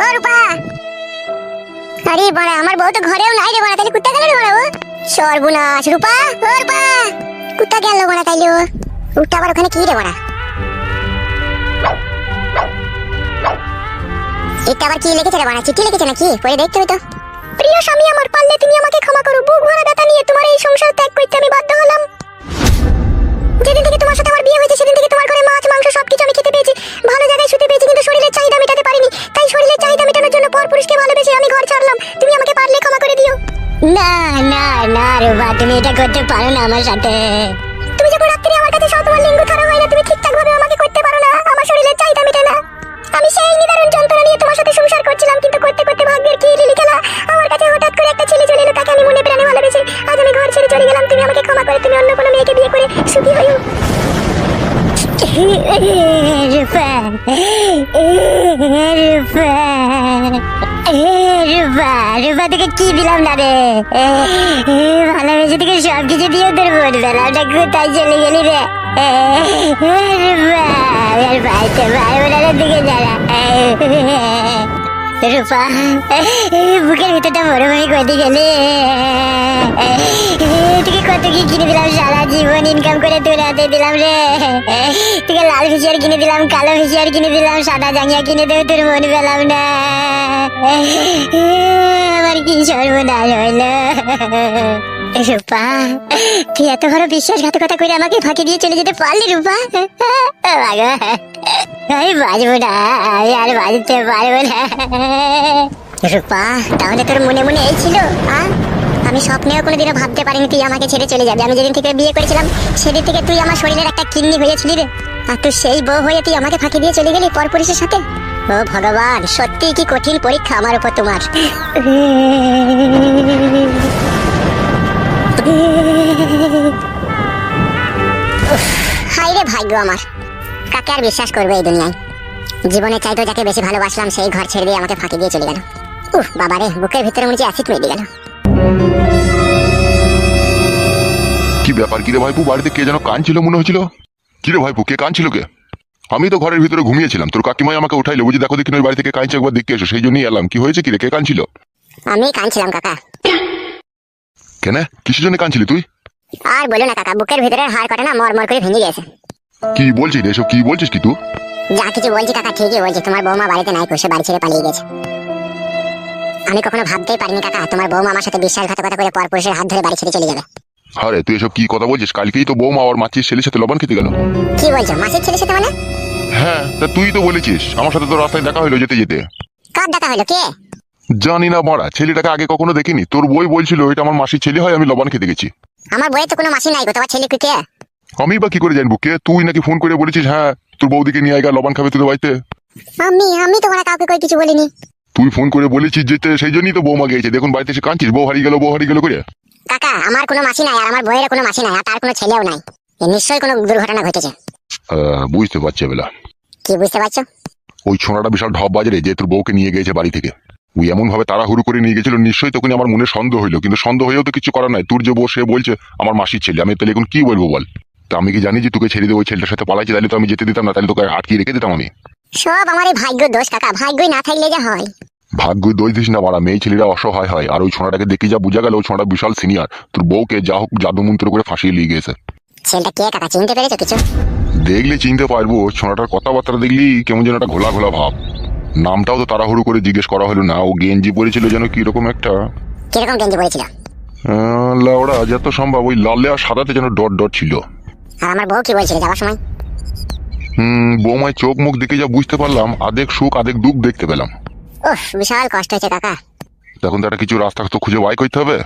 ও রূপা আরে বড়া, আমার বউ তো ঘরেও নাই রে বড়া, তাহলে কুত্তা গেল রে বড়া ও? সর্বনাশ, রূপা ও রূপা কুত্তা গেল বড়া তাইলে ও। উঠটা আবার ওখানে কি রে বড়া? এটা আবার কি লিখেছে রে বড়া? চিঠি লিখেছে নাকি? পড়ে দেখতে হবে তো। প্রিয় স্বামী, আমার পারলে তুমি আমাকে এটা করতে পারো না আমার সাথে। তুমি যখন রাত্রে আমার কাছে তোমার লিঙ্গ ছাড়া হয় না, তুমি ঠিকঠাক ভাবে আমাকে করতে পারো না। আমার শরীরের চাহিদা মেটে না। আমি সেই নিদারুণ যন্ত্রণা নিয়ে তোমার সাথে সংসার করছিলাম, কিন্তু করতে করতে ভাগ্যের কি লিলি খেলা? আমার কাছে হঠাৎ করে একটা ছেলে চলে এলো, তাকে আমি মনে প্রাণে ভালোবেসে আজ আমি ঘর ছেড়ে চলে গেলাম। তুমি আমাকে ক্ষমা করে, তুমি অন্য কোনো মেয়েকে বিয়ে করে সুখী হইও রূপা রূপা রূপা রূপা তোকে কি দিলাম না রে? ভালোবেসে তোকে সব দিয়ে তোর মন বেলাটা কোথায় চলে গেলি রে। রূপা বুকের ভিতরটা মরুভূমি করে গেলে কি কিনে দিলাম, সারা জীবন ইনকাম করে তোর হাতে দিলাম রে। তোকে লাল ফিসিয়ার কিনে দিলাম, কালো ফিসিয়ার কিনে দিলাম, সাদা জাঙ্গিয়া কিনে দেবো, তোর মন পেলাম না। আমার কি সর্বনাশ হইল। রূপা তুই এত বড় বিশ্বাসঘাতকতা করে আমাকে ফাঁকি দিয়ে চলে যেতে পারলি রূপা? আমি বাজবো না, আমি আর বাজতে পারব না। রূপা তাহলে তোর মনে মনে এই ছিল, আ? আমি স্বপ্নেও কোনোদিনও ভাবতে পারিনি তুই আমাকে ছেড়ে চলে যাবে। আমি যেদিন থেকে বিয়ে করেছিলাম, সেদিন থেকে তুই আমার শরীরের একটা কিডনি হয়েছিলি রে। আর তুই সেই বউ হয়ে তুই আমাকে ফাঁকি দিয়ে চলে গেলি পরপুরুষের সাথে? ও ভগবান সত্যি কি কঠিন পরীক্ষা আমার উপর তোমার? হাই রে ভাগ্য আমার। কাকে আর বিশ্বাস করবে এই দুনিয়ায়? জীবনে চাইতো যাকে বেশি ভালোবাসলাম, সেই ঘর ছেড়ে দিয়ে আমাকে ফাঁকি দিয়ে চলে গেল। উফ বাবা রে বুকের ভিতরে মনে হচ্ছে অ্যাসিড মেরে গেল। কি ব্যাপার? কিরে ভাইপু? বাড়িতে কে যেন কানছিল মনে হয়েছিল? কিরে ভাইপু কে কানছিল কে আমি তো ঘরের ভিতরে ঘুমিয়েছিলাম। তোর কাকিমাই আমাকে উঠাইলো। বুঝি দেখো দেখি ওই বাড়ি থেকে কাঁচছে একবার দেখতে এসো। সেই জন্যই এলাম। কি হয়েছে কিরে কে কানছিল? আমি কাঁদছিলাম কাকা। কেন? কিসের জন্য কানছিলি তুই? আর বলো না কাকা বুকের ভিতরের হাড় কটা না মরমর করে ভেঙে গেছে কি বলছিস এসব? কি বলছিস কি তুই? যা কিছু বলছি কাকা ঠিকই বলছি। তোমার বৌমা বাড়িতে নাই কষে বাড়ি ছেড়ে পালিয়ে গেছে। আমি কখনো ভাবতেই পারিনি কাকা তোমার বৌমা আমার সাথে বিশ্বাসঘাতকতা করে পরপুরুষের হাত ধরে বাড়ি ছেড়ে চলে যাবে। আরে তুই এসব কি কথা বলছিস? কালকেই তো বৌমা আর মাছির ছেলের সাথে লবণ খেতে গেল। কি বলছো মাসির ছেলের সাথে মানে? হ্যাঁ তা তুই তো বলেছিস আমার সাথে তো রাস্তায় দেখা হলো যেতে যেতে। কার দেখা হলো কে? জানি না মরা ছেলেটাকে আগে কখনো দেখিনি। তোর বই বলছিল এটা আমার মাসির ছেলে হয় আমি লবণ খেতে গেছি। আমার বইয়ে তো কোনো মাসি নাই গো তোমার ছেলে কে আমি বা কি করে জানব কে? তুই নাকি ফোন করে বলেছিস হ্যাঁ তোর বৌদিকে নিয়ে আয় গা লবণ খাবে তোদের বাড়িতে। আমি আমি তোমার কাউকে কই কিছু বলিনি। তুই ফোন করে বলেছিস যেতে সেই জন্যই তো বৌমা গিয়েছে। দেখুন বাড়িতে এসে কাঁদছিস বউ হারিয়ে গেল বউ হারিয়ে গেল করে। কাকা আমার কোনো মাসি নাই আর আমার বইয়ের কোনো মাসি নাই আর তার কোনো ছেলেও নাই। এ নিশ্চয়ই কোনো দুর্ঘটনা ঘটেছে। বুঝতে পারছি বেলা। কি বুঝতে পারছ? ওই ছোঁড়াটা বিশাল ঢপ বাজারে যে তোর বউকে নিয়ে গেছে বাড়ি থেকে। ওই এমন ভাবে তাড়াহুড়ো করে নিয়ে গেছিল নিশ্চয়ই তখন আমার মনে সন্দেহ হইল কিন্তু সন্দেহ হয়েও তো কিছু করার নাই। তোর যে বউ সে বলছে আমার মাসির ছেলে আমি তাহলে এখন কি বলব বল? তা আমি কি জানি যে তোকে ছেড়ে দিয়ে ওই ছেলেটার সাথে পালাইছি তাহলে তো আমি যেতে দিতাম না তাহলে তোকে আটকিয়ে রেখে দিতাম আমি। সব আমার এই ভাগ্য দোষ কাকা। ভাগ্যই না থাকলে যা হয়। ভাগ্য দোষ দিস না মারা মেয়ে ছেলেরা অসহায় হয়। আর ওই ছোঁড়াটাকে দেখে যা বোঝা গেল ওই ছোঁড়া বিশাল সিনিয়র তোর বউকে যা হোক জাদু মন্ত্র করে ফাঁসিয়ে নিয়ে গেছে ছেলেটা কে কাকা চিনতে পেরেছ কিছু? দেখলে চিনতে পারব। ছোঁড়াটার কথাবার্তা দেখলি কেমন যেন একটা ঘোলা ঘোলা ভাব। নামটাও তো তাড়াহুড়ো করে জিজ্ঞেস করা হলো না। ও গেঞ্জি পরেছিল যেন কীরকম একটা। কীরকম গেঞ্জি পরেছিল? লাউড়া যত সম্ভব। ওই লালে আর সাদাতে যেন ডট ডট ছিল। আর আমার বউ কি বলছিল যাওয়ার সময়? হুম বৌমায় চোখ মুখ দেখে যা বুঝতে পারলাম আদেক সুখ আদেক দুঃখ দেখতে পেলাম। উফ বিশাল কষ্ট হয়েছে কাকা। তখন তো একটা কিছু রাস্তা তো খুঁজে বাই করতে হবে।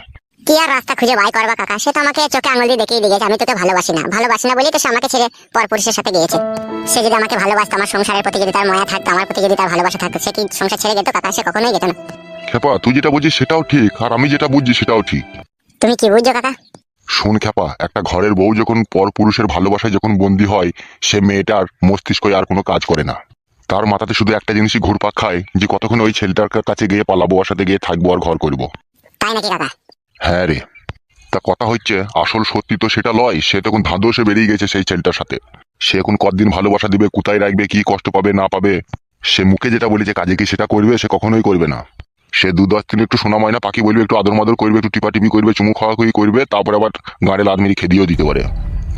কি আর রাস্তা খুঁজে বাই করবা কাকা? সে তো আমাকে চোখে আঙুল দিয়ে দেখিয়ে দিয়েছে আমি তোকে ভালোবাসি না। ভালোবাসি না বলেই তো সে আমাকে ছেড়ে পরপুরুষের সাথে গিয়েছে। সে যদি আমাকে ভালোবাসতো আমার সংসারের প্রতি যদি তার মায়া থাকতো আমার প্রতি যদি তার ভালোবাসা থাকতো সে কি সংসার ছেড়ে যেত কাকা? সে কখনোই যেত না। খেপা তুই যেটা বুঝিস সেটাও ঠিক আর আমি যেটা বুঝছি সেটাও ঠিক। তুমি কি বুঝছ কাকা? শোন খেপা একটা ঘরের বউ যখন পর পুরুষের ভালোবাসায় যখন বন্দী হয় সে মেয়েটার মস্তিষ্কে আর কোনো কাজ করে না। তার মাথাতে শুধু একটা জিনিসই ঘুরপাক খায় যে কতক্ষণ ওই ছেলেটার কাছে গিয়ে পালাবো ওর সাথে গিয়ে থাকব আর ঘর করব। তাই নাকি কাকা হ্যাঁ রে। তা কথা হচ্ছে আসল সত্যি তো সেটা লয় সে তখন ধাঁধসে বেরিয়ে গেছে সেই ছেলেটার সাথে। সে এখন কতদিন ভালোবাসা দিবে কোথায় রাখবে কি কষ্ট পাবে না পাবে? সে মুখে যেটা বলেছে কাজে কি সেটা করবে সে কখনোই করবে না। সে দু দশ দিন একটু শোনা ময়না পাখি বলবে একটু আদর মাদর করবে একটু টিপাটিপি করবে চুমু খাওয়া খুঁই করবে তারপর আবার গাড়ে লাদ মেরে খেদিয়েও দিতে পারে।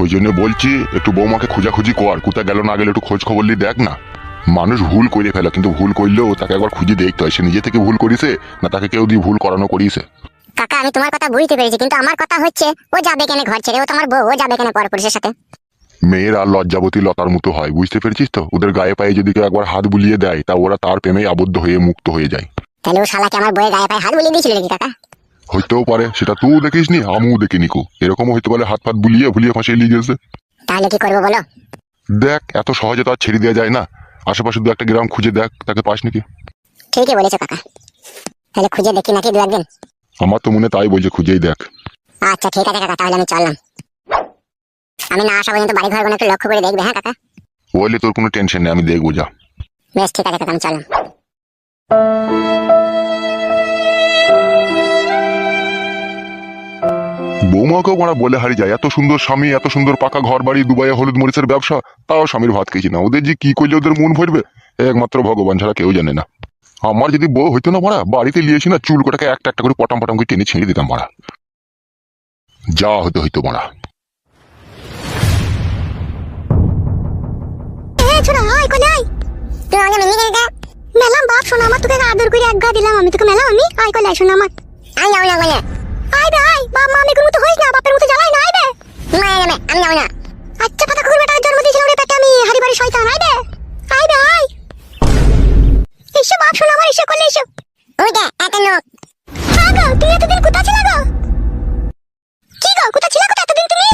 ওই জন্য বলছি একটু বৌমাকে খোঁজাখুঁজি কর কোথায় গেল না গেলে একটু খোঁজ খবর দেখ না। মানুষ ভুল করে ফেলে কিন্তু ভুল করলেও তাকে একবার খুঁজে দেখতে হয়। সে নিজে থেকে ভুল করিছে না তাকে কেউ দিয়ে ভুল করানো করিয়েছে কাকা আমি তোমার কথা বুঝতে পেরেছি কিন্তু আমার কথা হচ্ছে ও যাবে কেন ঘর ছেড়ে? ও তোমার বউ ও যাবে কেন পরপুরুষের সাথে? মেয়ের আর লজ্জাবতী লতার মতো হয় বুঝতে পেরেছিস তো? ওদের গায়ে পায়ে যদি কেউ একবার হাত বুলিয়ে দেয় তা ওরা তার প্রেমে আবদ্ধ হয়ে মুক্ত হয়ে যায়। তাহলে ও শালাকে আমার বইয়ের গায়ে পায়ে হাত বুলিয়ে দিয়েছিল নাকি কাকা? হইতেও পারে সেটা তুই দেখিস নি আমিও দেখিনি কো। এরকম হইতে পারে হাত ফাত বুলিয়ে ভুলিয়ে ফাঁসিয়ে নিয়ে গেছে। তাহলে কি করব বলো? দেখ এত সহজে তো আর ছেড়ে দেওয়া যায় না। আশেপাশে দু একটা গ্রাম খুঁজে দেখ তাকে পাস নাকি? ঠিকই বলেছ কাকা। তাহলে খুঁজে দেখি নাকি দু একদিন। আমার তো মনে তাই বলছে খুঁজেই দেখ। আচ্ছা ঠিক আছে কাকা তাহলে আমি চললাম। আমি না আসা পর্যন্ত বাড়ি ঘর একটু লক্ষ্য করে দেখবে হ্যাঁ কাকা? বললে তোর কোনো টেনশন নেই আমি দেখব যা। বেশ ঠিক আছে কাকা আমি চললাম। বৌমাকেও মারা বলে, হারি যায়, এত সুন্দর স্বামী, এত সুন্দর পাকা ঘর বাড়ি দুবাইয়ে হলুদ মরিচের ব্যবসা, তাও স্বামীর ভাত খেয়েছি না। ওদের যে কি করলে ওদের মন ভরবে? একমাত্র ভগবান ছাড়া কেউ জানে না। আমার যদি বউ হইতো না মারা, বাড়িতে লিয়েছি না চুল কোটাকে একটা একটা করে পটাম পটাম করে টেনে ছিঁড়ে দিতাম মারা। যা হতে হইতো মারা। আয় আয় মেলাম বাপ শোনা, আমার তোকে আদর করে এক গা দিলাম আমি, তোকে মেলাম আমি। আয় কোলে শোনা আমার। আয় না কোলে আয় বে আয়। বাপ মা আমি মতো হইস না বাপের মতো জ্বালাই না আয় বে না আয় আমি যাও না। আচ্ছা পাতা কুকুর বেটার জন্ম দিয়েছিল রে পেটে আমি হারি বাড়ি শয়তান আয় বে আয় বে আয়। এসো বাপ শোনা আমার এসো কোলে এসো। ওই দে এত লোক। আগো তুই এতদিন কোথা ছিল গো? কি গো কোথা ছিল কোথা এতদিন তুমি?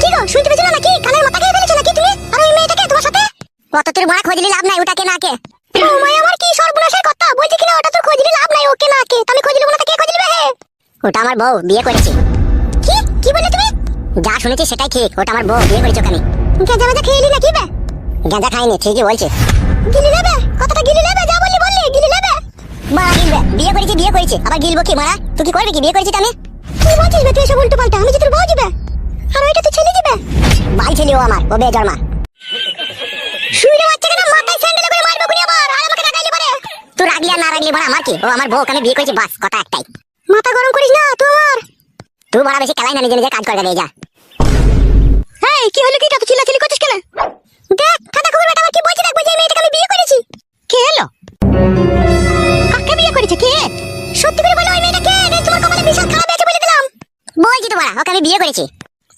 কি গো শুনতে পেয়েছ নাকি? কানের মাথা খেয়ে ফেলেছো নাকি তুমি? আর ওই মেয়েটাকে তোমার সাথে? অত তোর বড় খোঁজলি লাভ নাই ওটাকে নাকে ওটা আমার বউ বিয়ে করেছে। কি? কি বলে তুমি? যা শুনেছি সেটাই ঠিক ওটা আমার বউ বিয়ে করেছে ওখানে। গাঁজা মাজা খেয়েলি নাকি বে? গাঁজা খাইনি ঠিকই বলছে। গিলি নেবে কথাটা গিলি নেবে যা বললি বললি গিলি নেবে মারা গিলবে বিয়ে করেছি বিয়ে করেছি। আবার গিলবো কি মারা? তুই কি করবি কি বিয়ে করেছিস আমি? তুই বলছিস বে তুই এসব উল্টো পাল্টা আমি যে তোর বউ যাবে আর ওইটা তুই ছেলে দিবে বাল ছেলে ও আমার ও বেজন্মা শুইরে বাচ্চা কেন মাথায় স্যান্ডেল করে মারবে গুনি আবার আর আমাকে রাগাইলি পারে? তুই রাগলি আর না রাগলি বড় আমার কি? ও আমার বউকে আমি বিয়ে করেছি বাস কথা একটাই। মাথা গরম করিস না তোমার তুই বড় বেশি খেলাই না নিজে নিজে কাজ করে গেলে যা। এই কি হলো কি এত চিল্লাচিল্লি করছিস কেন? দেখ কাটা কুকুর বেটা আমার কি বলছে দেখ বলছে এই মেয়েটাকে আমি বিয়ে করেছি। কে এলো? কাকে বিয়ে করেছে? কে? সত্যি করে বলো ওই মেয়েটা কে? রে তোমার কপালে বিশাল খারাপ আছে বলে দিলাম। বলছি তোমার ওকে আমি বিয়ে করেছি।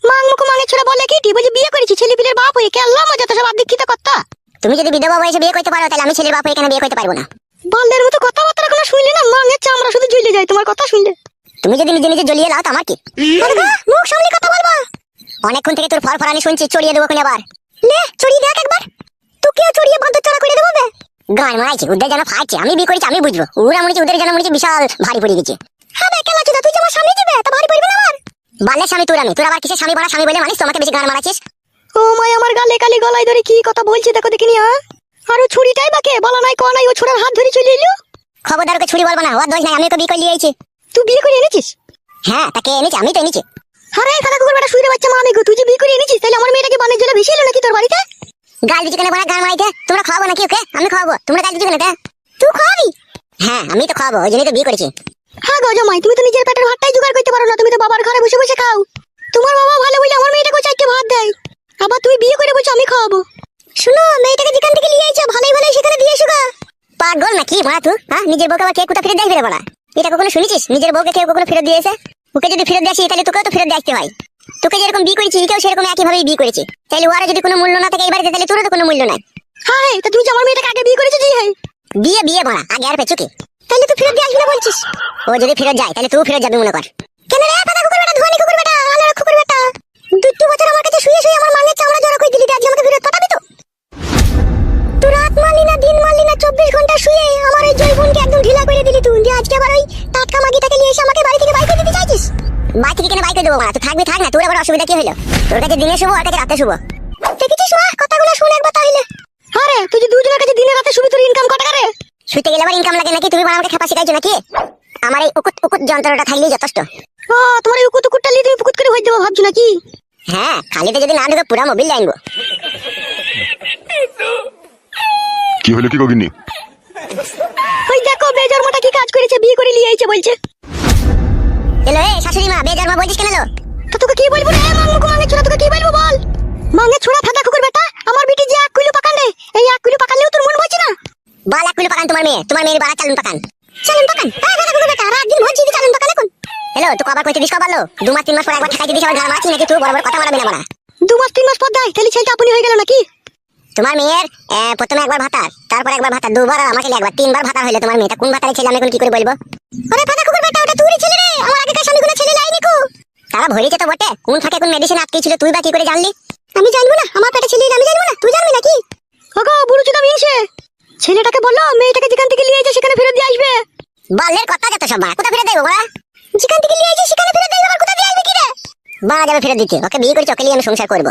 মাং মুখ মাঙে ছোড়া বলে কি তুই বলছি বিয়ে করেছি ছেলে পিলের বাপ হয়ে কেল্লা মজা তো সব আদিক্ষিত কর্তা তুমি যদি বিধবা বয়সে বিয়ে করতে পারো তাহলে আমি ছেলের বাপ হয়ে কেন বিয়ে করতে পারব না? মতো কথাবার্তা কোনো শুনলে না? মাঙের চামড়া শুধু ঝুলে যায় তোমার কথা শুনলে। তুমি যদি নিজে নিজে জ্বলিয়ে লাও তো আমার কি মুখ সামনে কথা বলবা। অনেকক্ষণ থেকে তোর ফর ফরানি শুনছি চড়িয়ে দেবো কোন আবার। লে চড়িয়ে দেখ একবার। তোকেও চড়িয়ে চড়া করে দেবো গান মারাইছে ওদের যেন ফাইছে আমি বিয়ে করেছি আমি বুঝব। ওরা ওদের যেন বিশাল ভারী পড়ে গেছে। হ্যাঁ বে কেলা চুদা তুই আমার সামনে তা ভারী পড়বে না আমার? স্বামী তোর আমি তোর আবার কিসের স্বামী বড় স্বামী বলে মানিস? তোমাকে বেশি গান মারাছিস ও মাই আমার গালে কালি গলায় ধরে কি কথা বলছে দেখো দেখিনি হ্যাঁ? আর ও ছুরিটাই বাকে বলা নাই কোয়া নাই ও ছোড়ার হাত ধরে চলে এলো। খবরদার ওকে ছুরি বলব না ওর দোষ নাই আমি ওকে বিয়ে করে নিয়েছি তুই বিয়ে করে এনেছিস? হ্যাঁ তাকে এনেছি আমি তো এনেছি। আরে খালা কুকুর বেটা শুয়ে বাচ্চা মা আমি গো তুই যে বিয়ে করে এনেছিস তাহলে আমার মেয়েটাকে বানের জলে ভেসে এলো নাকি তোর বাড়িতে? গাল দিচ্ছি কেন বড় গান মারাইতে? তোমরা খাওয়াবো নাকি ওকে? আমি খাওয়াবো। তোমরা গাল দিচ্ছি কেন এটা? তুই খাওয়াবি? হ্যাঁ আমি তো খাওয়াবো ওই জন্যই তো বিয়ে করেছি। হ্যাঁ গো জামাই তুমি তো নিজের পেটের ভাতটাই জোগাড় করতে পারো না তুমি তো বাবার ঘরে বসে বসে খাও। তোমার বাবা ভালো বলে আমার মেয়েটাকে চারটে ভাত দেয় আবার তুমি বিয়ে করে বলছো আমি খাওয়াবো শুনো মেয়েটাকে যেখান থেকে নিয়ে আইছো ভালোই ভালোই সেখানে দিয়ে এসো গা পাগল নাকি মারা তুই হ্যাঁ নিজের বউকে আবার কে কোথা ফিরে দেখবে রে বলা এটা কখনো শুনেছিস? নিজের বউকে কেউ কখনো ফেরত দিয়েছে? ওকে যদি ফেরত দিয়ে আসি তাহলে তোকেও তো ফেরত দিয়ে আসতে হয়। তোকে যেরকম বিয়ে করেছি একেও সেরকম একইভাবেই বিয়ে করেছি। তাহলে ওরা যদি কোনো মূল্য না থাকে এই বাড়িতে তাহলে তোরও তো কোনো মূল্য নাই। হ্যাঁ তা তুমি আমার মেয়েটাকে আগে বিয়ে করেছ জি হ্যাঁ। বিয়ে বিয়ে বলা আগে আর পেছুকে তাহলে তুই ফেরত দিয়ে আসবি না বলছিস। ও যদি ফেরত যায় তাহলে তুই ফেরত যাবি মনে কর। কেন রে পাতা কুকুর বেটা ধোয়ানি কুকুর বেটা আলার কুকুর বেটা? দুটো বছর আমার কাছে শুয়ে শুয়ে আমার মাঙের চামড়া জড়ো করে দিলি আজকে আমাকে ফেরত পাঠাবি তো? তুই রাত না দিন মারলি না চব্বিশ ঘণ্টা শুয়ে আমার ওই জৈবনকে একদম ঢিলা করে দিলি তুই। দিয়ে আজকে আবার ওই টাটকা মাগিটাকে নিয়ে এসে আমাকে বাড়ি থেকে বাইকে দিতে চাইছিস? বাড়ি থেকে কেন বাইকে দেবো না তুই থাকবি থাক না। তোর আবার অসুবিধা কি হলো? তোর কাছে দিনে শুভ ওর কাছে রাতে শুভ দেখেছিস মা? কথাগুলো শুনে একবার তাহলে। আরে তুই যে দুজনের কাছে দিনে রাতে শুবি তোর ইনকাম কত করে শুতে গেলে আবার ইনকাম লাগে নাকি? তুমি আমাকে খেপা শিখাইছো নাকি? আমার এই উকুত উকুত যন্ত্রটা থাকলেই যথেষ্ট। ও তোমার এই উকুত উকুতটা নিয়ে তুমি পুকুত করে হয়ে দেবো ভাবছ নাকি? হ্যাঁ খালিতে যদি না ঢুকে পুরা মোবিল লাইনবো কি হলো কি গগিনি ওই দেখো বেজন্মাটা কি কাজ করেছে বিয়ে করে নিয়ে আইছে বলছে। এলো এ শাশুড়ি মা বেজন্মা বলছিস কেন এলো? তো তোকে কি বলব রে মাঙ্গু মাঙ্গে ছোড়া তোকে কি বলব বল? মাঙ্গে ছোড়া ফাটা কুকুর বেটা আমার বিটি যে এক কিলো পাকান রে এই এক কিলো পাকালেও তোর মন বলছে না? বাল এক কিলো পাকান তোমার মেয়ে তোমার মেয়ের বাড়া চালুন পাকান। চালুন পাকান? হ্যাঁ দাদা কুকুর বেটা রাত দিন ভোজ চালুন পাকান এখন। হ্যালো তুই কবার কইতে দিস কবার লো দু মাস তিন মাস পর একবার ঠাকাই দিস আবার ঘর মারছিস নাকি? তুই বড় বড় কথা মারাবি না মারা দু মাস তিন মাস পর দেয় তাহলে ছেলেটা আপনি হয়ে গেল নাকি? তোমার মেয়ের প্রথমে একবার ভাতার তারপর একবার ভাতার দুবার ছেলে একবার তিনবার ভাতার হইলে তোমার মেয়েটা। কোন ভাতারের ছেলে আমি এখন কি করে বলব? আরে ফাটা কুকুর বেটা ওটা তুই ছেলে রে! আমার আগেকার স্বামীগুলো ছেলে লাইনি কো তারা ভরিয়েছে তো বটে কোন ফাঁকে কোন মেডিসিন আটকে ছিল তুই বা কি করে জানলি? আমি জানব না আমার পেটে ছেলে আমি জানব না তুই জানবি নাকি? ওগো বুড়ো চুদা মিয়েছে ছেলেটাকে বলল মেয়েটাকে যেখান থেকে নিয়ে এসে সেখানে ফেরত দিয়ে আসবে। বালের কথা যত সব কোথা ফেরত দেবো বাড়া যেখান থেকে নিয়ে এসে সেখানে ফেরত দেবো আবার কোথা দিয়ে আসবে কি রে? বাড়া যাবে ফেরত দিতে ওকে বিয়ে করেছি ওকে নিয়ে আমি সংসার করব।